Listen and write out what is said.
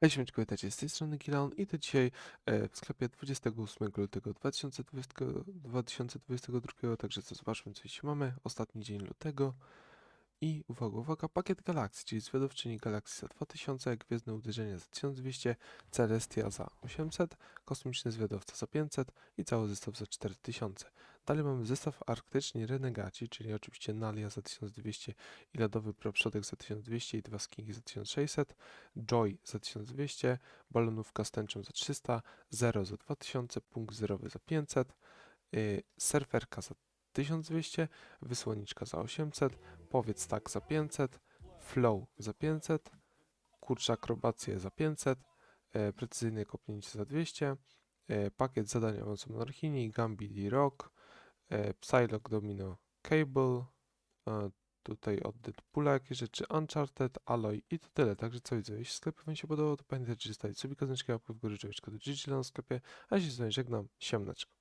Hej, siemeczko, witajcie. Z tej strony Gilan i to dzisiaj e, w sklepie 28 lutego 2020, 2022, także co zobaczmy co dzisiaj mamy, ostatni dzień lutego i uwaga, uwaga, pakiet Galaxy, czyli zwiadowczyni Galaxy za 2000, Gwiezdne Uderzenia za 1200, Celestia za 800, Kosmiczny Zwiadowca za 500 i cały zestaw za 4000. Dalej mamy zestaw Arktyczni Renegaci, czyli oczywiście Nalia za 1200 i Lodowy Proprzodek za 1200 i dwa skinki za 1600, Joy za 1200, balonówka z tęczą za 300, Zero za 2000, punkt zerowy za 500, yy, surferka za 1200, wysłanniczka za 800, powiedz tak za 500, flow za 500, kurcz akrobację za 500, yy, precyzyjne kopnięcie za 200, yy, pakiet zadań awansu monarchini, Gambit i Rock, Psylocke Domino Cable, yy, tutaj od Deadpoola jakieś rzeczy, Uncharted, Alloy i to tyle. Także co widzę, jeśli sklep Wam się podobał, to pamiętajcie, że stawić sobie kozneczkę łapkę w górę, czy do GG na sklepie, a jeśli z żegnam, siemneczko.